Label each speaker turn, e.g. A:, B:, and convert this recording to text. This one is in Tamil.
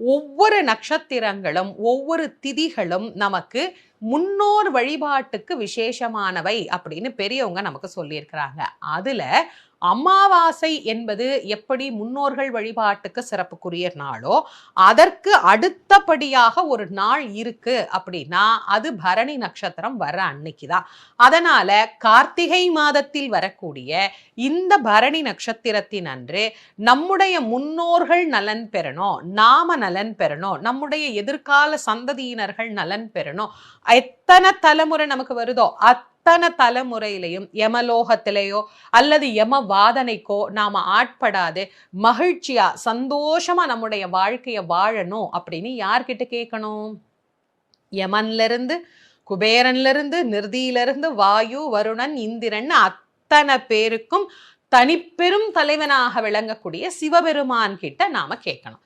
A: ஒவ்வொரு நட்சத்திரங்களும் ஒவ்வொரு திதிகளும் நமக்கு முன்னோர் வழிபாட்டுக்கு விசேஷமானவை அப்படின்னு பெரியவங்க நமக்கு சொல்லியிருக்கிறாங்க. அதுல அமாவாசை என்பது எப்படி முன்னோர்கள் வழிபாட்டுக்கு சிறப்புக்குரிய நாளோ அதற்கு அடுத்தபடியாக ஒரு நாள் இருக்கு அப்படின்னா அது பரணி நட்சத்திரம் வர அன்னைக்கு தான். அதனால கார்த்திகை மாதத்தில் வரக்கூடிய இந்த பரணி நட்சத்திரத்தின் அன்று நம்முடைய முன்னோர்கள் நலன் பெறணும் நாம நலன் பெறணும் நம்முடைய எதிர்கால சந்ததியினர்கள் நலன் பெறணும் எத்தனை தலைமுறை நமக்கு வருதோ அத்தனை தலைமுறையிலையும் யமலோகத்திலேயோ அல்லது யம வாதனைக்கோ நாம ஆட்படாது மகிழ்ச்சியா சந்தோஷமா நம்முடைய வாழ்க்கையை வாழணும் அப்படின்னு யார்கிட்ட கேட்கணும்? யமன்ல இருந்து குபேரன்ல இருந்து நிருதியில இருந்து வாயு வருணன் இந்திரன் அத்தனை பேருக்கும் தனிப்பெரும் தலைவனாக விளங்கக்கூடிய சிவபெருமான் கிட்ட நாம கேட்கணும்.